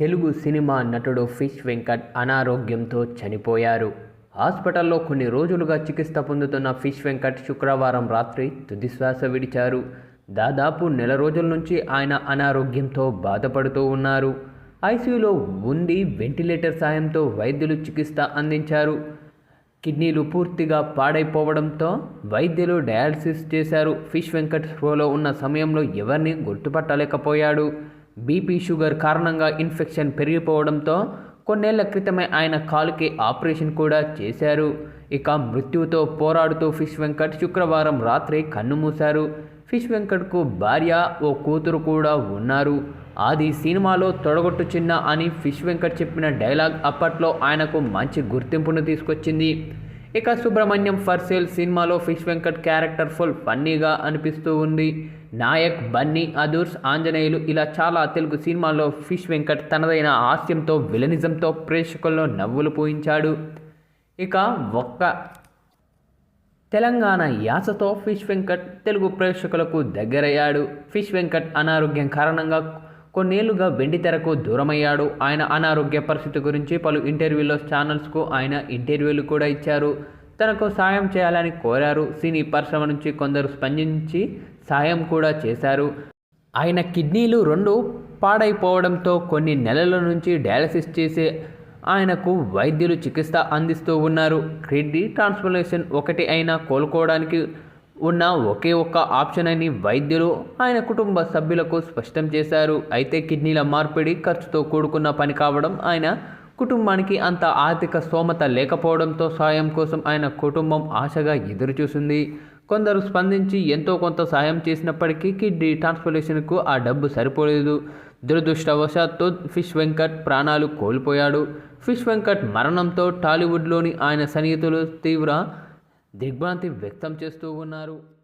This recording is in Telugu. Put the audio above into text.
తెలుగు సినిమా నటుడు ఫిష్ వెంకట్ అనారోగ్యంతో చనిపోయారు. హాస్పిటల్లో కొన్ని రోజులుగా చికిత్స పొందుతున్న ఫిష్ వెంకట్ శుక్రవారం రాత్రి తుదిశ్వాస విడిచారు. దాదాపు నెల రోజుల నుంచి ఆయన అనారోగ్యంతో బాధపడుతూ ఉన్నారు. ఐసీయూలో ఉండి వెంటిలేటర్ సాయంతో వైద్యులు చికిత్స అందించారు. కిడ్నీలు పూర్తిగా పాడైపోవడంతో వైద్యులు డయాలసిస్ చేశారు. ఫిష్ వెంకట్ షోలో ఉన్న సమయంలో ఎవరిని గుర్తుపట్టలేకపోయాడు. బీపీ షుగర్ కారణంగా ఇన్ఫెక్షన్ పెరిగిపోవడంతో కొన్నేళ్ళ క్రితమే ఆయన కాలుకి ఆపరేషన్ కూడా చేశారు. ఇక మృత్యుతో పోరాడుతూ ఫిష్ వెంకట్ శుక్రవారం రాత్రి కన్నుమూశారు ఫిష్ వెంకట్కు భార్య ఓ కూతురు కూడా ఉన్నారు. ఆది సినిమాలో తొడగొట్టు చిన్న అని ఫిష్ వెంకట్ చెప్పిన డైలాగ్ అప్పట్లో ఆయనకు మంచి గుర్తింపును తీసుకొచ్చింది. ఇక సుబ్రహ్మణ్యం ఫర్ సేల్ సినిమాలో ఫిష్ వెంకట్ క్యారెక్టర్ ఫుల్ ఫన్నీగా అనిపిస్తూ ఉంది. నాయక్ బన్నీ అదూర్స్ ఆంజనేయులు ఇలా చాలా తెలుగు సినిమాల్లో ఫిష్ వెంకట్ తనదైన హాస్యంతో విలనిజంతో ప్రేక్షకుల్లో నవ్వులు పోయించాడు. ఇక ఒక్క తెలంగాణ యాసతో ఫిష్ వెంకట్ తెలుగు ప్రేక్షకులకు దగ్గరయ్యాడు. ఫిష్ వెంకట్ అనారోగ్యం కారణంగా కొన్నేళ్ళుగా వెండితెరకు దూరమయ్యాడు. ఆయన అనారోగ్య పరిస్థితి గురించి పలు ఇంటర్వ్యూలో ఛానల్స్కు ఆయన ఇంటర్వ్యూలు కూడా ఇచ్చారు. తనకు సాయం చేయాలని కోరారు. సినీ పరిశ్రమ నుంచి కొందరు స్పందించి సాయం కూడా చేశారు. ఆయన కిడ్నీలు రెండు పాడైపోవడంతో కొన్ని నెలల నుంచి డయాలసిస్ చేసే ఆయనకు వైద్యులు చికిత్స అందిస్తూ ఉన్నారు. కిడ్నీ ట్రాన్స్ప్లాంటేషన్ ఒకటి అయినా కోలుకోవడానికి ఉన్న ఒకే ఒక్క ఆప్షన్ అని వైద్యులు ఆయన కుటుంబ సభ్యులకు స్పష్టం చేశారు. అయితే కిడ్నీల మార్పిడి ఖర్చుతో కూడుకున్న పని కావడం ఆయన కుటుంబానికి అంత ఆర్థిక స్తోమత లేకపోవడంతో సాయం కోసం ఆయన కుటుంబం ఆశగా ఎదురుచూసింది. కొందరు స్పందించి ఎంతో కొంత సాయం చేసినప్పటికీ కిడ్నీ ట్రాన్స్పోర్టేషన్కు ఆ డబ్బు సరిపోలేదు. దురదృష్టవశాత్తు ఫిష్ వెంకట్ ప్రాణాలు కోల్పోయాడు. ఫిష్ వెంకట్ మరణంతో టాలీవుడ్లోని ఆయన సన్నిహితులు తీవ్ర దిగ్భ్రాంతి వ్యక్తం చేస్తూ ఉన్నారు.